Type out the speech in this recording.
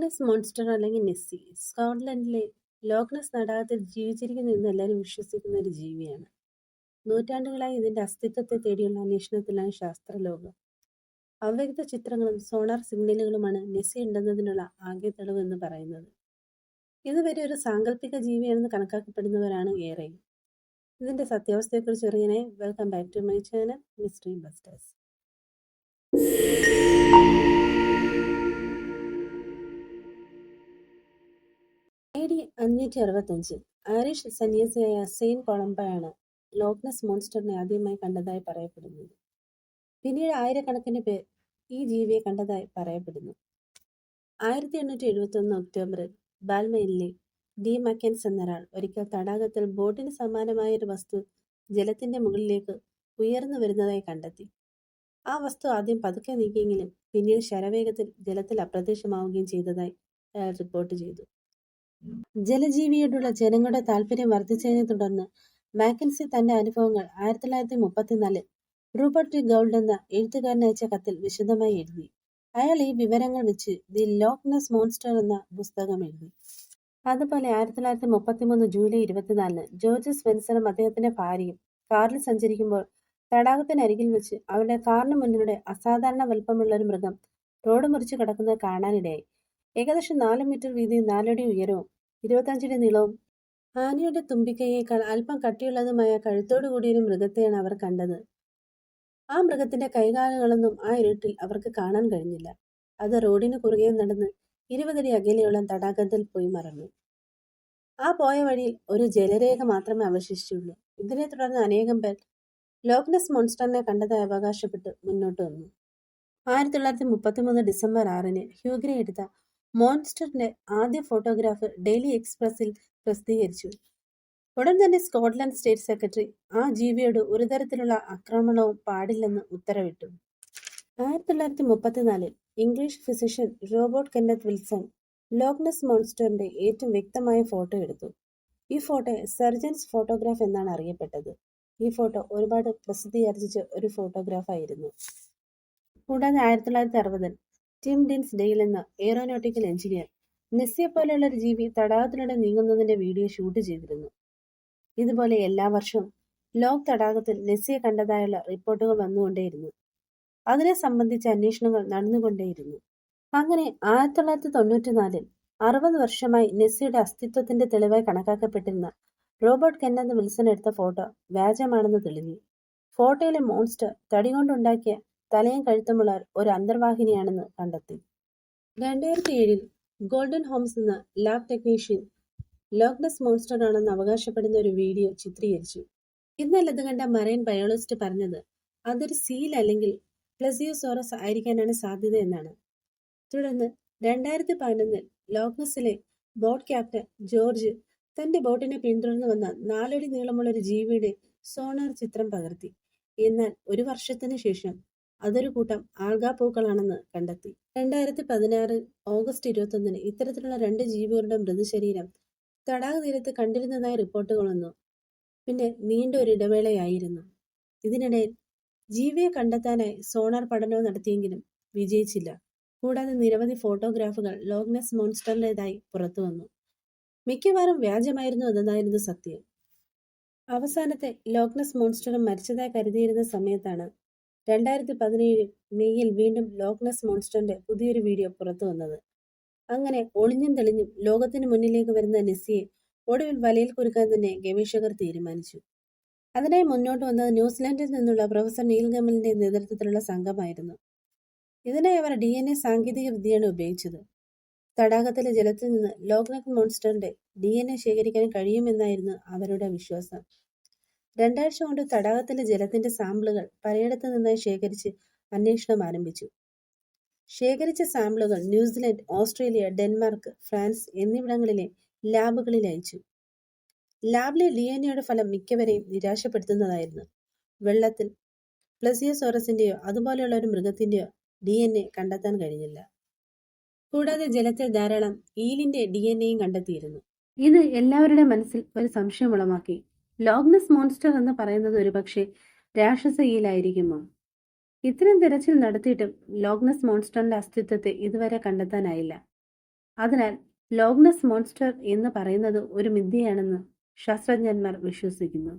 ലോക്നെസ് monster അല്ലെങ്കിൽ നെസ്സി. സ്കോട്ട്ലൻഡിലെ ലോഗ്നസ് തടാകത്തിൽ ജീവിച്ചിരിക്കുന്നെന്ന് എല്ലാവരും വിശ്വസിക്കുന്ന ഒരു ജീവിയാണ്. നൂറ്റാണ്ടുകളായി ഇതിന്റെ അസ്തിത്വത്തെ തേടിയുള്ള അന്വേഷണത്തിലാണ് ശാസ്ത്രലോകം. അവ്യക്ത ചിത്രങ്ങളും സോണാർ സിഗ്നലുകളുമാണ് നെസ്സി ഉണ്ടെന്നതിനുള്ള ആകെ തെളിവ് എന്ന് പറയുന്നത്. ഇതുവരെ ഒരു സാങ്കല്പിക ജീവിയാണെന്ന് കണക്കാക്കപ്പെടുന്നവരാണ് ഏറെയും. ഇതിന്റെ സത്യാവസ്ഥയെക്കുറിച്ച് അറിയാനായി welcome back to my channel mystery busters A D അഞ്ഞൂറ്റി അറുപത്തഞ്ച് ആരിഷ് സന്യാസിയായ സെയിൻ കൊളംബയാണ് ലോക്നസ് മോൺസ്റ്ററിനെ ആദ്യമായി കണ്ടതായി പറയപ്പെടുന്നത്. പിന്നീട് ആയിരക്കണക്കിന് പേർ ഈ ജീവിയെ കണ്ടതായി പറയപ്പെടുന്നു. ആയിരത്തി എണ്ണൂറ്റി എഴുപത്തി ഒന്ന് ഒക്ടോബറിൽ ബാൽമയിലെ ഡി മക്കൻസ് എന്നൊരാൾ ഒരിക്കൽ തടാകത്തിൽ ബോട്ടിന് സമാനമായ ഒരു വസ്തു ജലത്തിന്റെ മുകളിലേക്ക് ഉയർന്നു വരുന്നതായി കണ്ടെത്തി. ആ വസ്തു ആദ്യം പതുക്കെ നീക്കിയെങ്കിലും പിന്നീട് ശരവേഗത്തിൽ ജലത്തിൽ അപ്രത്യക്ഷമാവുകയും ചെയ്തതായി അയാൾ റിപ്പോർട്ട് ചെയ്തു. ജലജീവിയോടുള്ള ജനങ്ങളുടെ താല്പര്യം വർദ്ധിച്ചതിനെ തുടർന്ന് മാക്കൻസി തന്റെ അനുഭവങ്ങൾ ആയിരത്തി തൊള്ളായിരത്തി മുപ്പത്തിനാലിൽ റൂബർട്ട് ഗൗൾഡ് എന്ന എഴുത്തുകാരൻ അയച്ച കത്തിൽ വിശദമായി എഴുതി. അയാൾ ഈ വിവരങ്ങൾ വെച്ച് ദി ലോക്ക്നസ് മോൺസ്റ്റർ എന്ന പുസ്തകം എഴുതി. അതുപോലെ ആയിരത്തി തൊള്ളായിരത്തി മുപ്പത്തിമൂന്ന് ജൂലൈ ഇരുപത്തിനാലിന് ജോർജ് വെൻസറും അദ്ദേഹത്തിന്റെ ഭാര്യയും കാറിൽ സഞ്ചരിക്കുമ്പോൾ തടാകത്തിനരികിൽ വെച്ച് അവരുടെ കാറിന് മുന്നിലൂടെ അസാധാരണ വലുപ്പമുള്ള ഒരു മൃഗം റോഡ് മുറിച്ച് കിടക്കുന്നത് കാണാനിടയായി. ഏകദേശം നാല് മീറ്റർ വീതി നാലടി ഉയരവും ഇരുപത്തഞ്ചടി നീളവും. ആനയുടെ തുമ്പിക്കൈയേക്കാൾ അല്പം കട്ടിയുള്ളതുമായ കഴുത്തോടു കൂടിയൊരു മൃഗത്തെയാണ് അവർ കണ്ടത്. ആ മൃഗത്തിന്റെ കൈകാലുകളൊന്നും ആ ഇരുട്ടിൽ അവർക്ക് കാണാൻ കഴിഞ്ഞില്ല. അത് റോഡിന് കുറുകെ നടന്ന് ഇരുപതടി അകലെയുള്ള തടാകത്തിൽ പോയി മറഞ്ഞു ആ പോയ വഴിയിൽ ഒരു ജലരേഖ മാത്രമേ അവശേഷിച്ചുള്ളൂ. ഇതിനെ തുടർന്ന് അനേകം പേർ ലോക്നസ് മോൺസ്റ്ററിനെ കണ്ടതായി അവകാശപ്പെട്ട് മുന്നോട്ട് വന്നു. ആയിരത്തി തൊള്ളായിരത്തി മുപ്പത്തിമൂന്ന് ഡിസംബർ ആറിന് ഹ്യൂഗ്രെ എടുത്ത മോൺസ്റ്ററിന്റെ ആദ്യ ഫോട്ടോഗ്രാഫ് ഡെയിലി എക്സ്പ്രസിൽ പ്രസിദ്ധീകരിച്ചു. ഉടൻ തന്നെ സ്കോട്ട്ലൻഡ് സ്റ്റേറ്റ് സെക്രട്ടറി ആ ജീവിയോട് ഒരു തരത്തിലുള്ള ആക്രമണവും പാടില്ലെന്ന് ഉത്തരവിട്ടു. ആയിരത്തി തൊള്ളായിരത്തി മുപ്പത്തിനാലിൽ English physician Robert Kenneth Wilson Loch Ness മോൺസ്റ്ററിന്റെ ഏറ്റവും വ്യക്തമായ ഫോട്ടോ എടുത്തു. ഈ ഫോട്ടോ സർജൻസ് ഫോട്ടോഗ്രാഫ് എന്നാണ് അറിയപ്പെട്ടത്. ഈ ഫോട്ടോ ഒരുപാട് പ്രസിദ്ധീകരിച്ച ഒരു ഫോട്ടോഗ്രാഫായിരുന്നു. കൂടാതെ ആയിരത്തി തൊള്ളായിരത്തി അറുപതിൽ ടിം ഡിൻസ് ഡെയിൽ എന്ന എയറോനോട്ടിക്കൽ എഞ്ചിനീയർ നെസ്സിയെ പോലെയുള്ള ഒരു ജീവി തടാകത്തിലൂടെ നീങ്ങുന്നതിന്റെ വീഡിയോ ഷൂട്ട് ചെയ്തിരുന്നു. ഇതുപോലെ എല്ലാ വർഷവും ലോക് തടാകത്തിൽ നെസ്സിയെ കണ്ടതായുള്ള റിപ്പോർട്ടുകൾ വന്നുകൊണ്ടേയിരുന്നു. അതിനെ സംബന്ധിച്ച അന്വേഷണങ്ങൾ നടന്നുകൊണ്ടേയിരുന്നു. അങ്ങനെ ആയിരത്തി തൊള്ളായിരത്തി തൊണ്ണൂറ്റിനാലിൽ അറുപത് വർഷമായി നെസ്സിയുടെ അസ്തിത്വത്തിന്റെ തെളിവായി കണക്കാക്കപ്പെട്ടിരുന്ന റോബർട്ട് കെന്നത്ത് വിൽസൺ എടുത്ത ഫോട്ടോ വ്യാജമാണെന്ന് തെളിഞ്ഞു. ഫോട്ടോയിലെ മോൺസ്റ്റർ തടി കൊണ്ടുണ്ടാക്കിയ തലയും കഴുത്തുമുള്ള ഒരു അന്തർവാഹിനിയാണെന്ന് കണ്ടെത്തി. രണ്ടായിരത്തി ഏഴിൽ ഗോൾഡൻ ഹോംസ് എന്ന lab technician Loch Ness monster ആണെന്ന് അവകാശപ്പെടുന്ന ഒരു വീഡിയോ ചിത്രീകരിച്ചു. ഇന്നലെ അത് കണ്ട മറൈൻ ബയോളജിസ്റ്റ് പറഞ്ഞത് അതൊരു സീൽ അല്ലെങ്കിൽ പ്ലസിയോസോറസ് ആയിരിക്കാനാണ് സാധ്യത എന്നാണ്. തുടർന്ന് രണ്ടായിരത്തി പതിനൊന്നിൽ ലോക്നസിലെ ബോട്ട് ക്യാപ്റ്റൻ ജോർജ് തന്റെ ബോട്ടിനെ പിന്തുടർന്ന് വന്ന നാലടി നീളമുള്ള ഒരു ജീവിയുടെ സോണാർ ചിത്രം പകർത്തി. എന്നാൽ ഒരു വർഷത്തിന് ശേഷം അതൊരു കൂട്ടം ആൾഗാപ്പൂക്കളാണെന്ന് കണ്ടെത്തി. രണ്ടായിരത്തി പതിനാറ് ഓഗസ്റ്റ് ഇരുപത്തൊന്നിന് ഇത്തരത്തിലുള്ള രണ്ട് ജീവികളുടെ മൃതശരീരം തടാക തീരത്ത് കണ്ടിരുന്നതായി റിപ്പോർട്ടുകൾ വന്നു പിന്നെ നീണ്ട ഒരു ഇടവേളയായിരുന്നു. ഇതിനിടയിൽ ജീവിയെ കണ്ടെത്താനായി സോണാർ പഠനവും നടത്തിയെങ്കിലും വിജയിച്ചില്ല. കൂടാതെ നിരവധി ഫോട്ടോഗ്രാഫുകൾ ലോഗ്നസ് മോൺസ്റ്ററിന്റെതായി പുറത്തു വന്നു. മിക്കവാറും വ്യാജമായിരുന്നു എന്നതായിരുന്നു സത്യം. അവസാനത്തെ ലോഗ്നസ് മോൺസ്റ്ററും മരിച്ചതായി കരുതിയിരുന്ന സമയത്താണ് രണ്ടായിരത്തി പതിനേഴ് മെയ്യിൽ വീണ്ടും ലോക്നസ് മോൺസ്റ്ററിന്റെ പുതിയൊരു വീഡിയോ പുറത്തു വന്നത്. അങ്ങനെ ഒളിഞ്ഞും തെളിഞ്ഞും ലോകത്തിന് മുന്നിലേക്ക് വരുന്ന നെസ്സിയെ ഒടുവിൽ വലയിൽ കുരുക്കാൻ തന്നെ ഗവേഷകർ തീരുമാനിച്ചു. അതിനായി മുന്നോട്ട് വന്നത് ന്യൂസിലാൻഡിൽ നിന്നുള്ള പ്രൊഫസർ നീൽ ഗമലിന്റെ നേതൃത്വത്തിലുള്ള സംഘമായിരുന്നു. ഇതിനായി അവർ ഡി എൻ എ സാങ്കേതിക വിദ്യയാണ് ഉപയോഗിച്ചത്. തടാകത്തിലെ ജലത്തിൽ നിന്ന് ലോക്നക് മോൺസ്റ്ററിന്റെ ഡി എൻ എ ശേഖരിക്കാൻ കഴിയുമെന്നായിരുന്നു അവരുടെ വിശ്വാസം. രണ്ടാഴ്ച കൊണ്ട് തടാകത്തിലെ ജലത്തിന്റെ സാമ്പിളുകൾ പലയിടത്തു നിന്നായി ശേഖരിച്ച് അന്വേഷണം ആരംഭിച്ചു. ശേഖരിച്ച സാമ്പിളുകൾ ന്യൂസിലൻഡ് ഓസ്ട്രേലിയ ഡെൻമാർക്ക് ഫ്രാൻസ് എന്നിവിടങ്ങളിലെ ലാബുകളിൽ അയച്ചു. ലാബിലെ ഡി എൻ എയുടെ ഫലം മിക്കവരെയും നിരാശപ്പെടുത്തുന്നതായിരുന്നു. വെള്ളത്തിൽ പ്ലസിയസോറസിന്റെയോ അതുപോലെയുള്ള ഒരു മൃഗത്തിന്റെയോ ഡി എൻ എ കണ്ടെത്താൻ കഴിഞ്ഞില്ല. കൂടാതെ ജലത്തിൽ ധാരാളം ഈലിന്റെ ഡി എൻ എയും കണ്ടെത്തിയിരുന്നു. ഇത് എല്ലാവരുടെ മനസ്സിൽ ഒരു സംശയം ഉളവാക്കി ലോഗ്നസ് മോൺസ്റ്റർ എന്ന് പറയുന്നത് ഒരുപക്ഷെ രാക്ഷസയിലായിരിക്കുമോ? ഇത്തരം തിരച്ചിൽ നടത്തിയിട്ടും ലോഗ്നസ് മോൺസ്റ്ററിന്റെ അസ്തിത്വത്തെ ഇതുവരെ കണ്ടെത്താനായില്ല. അതിനാൽ ലോഗ്നസ് മോൺസ്റ്റർ എന്ന് പറയുന്നത് ഒരു മിഥ്യയാണെന്ന് ശാസ്ത്രജ്ഞന്മാർ വിശ്വസിക്കുന്നു.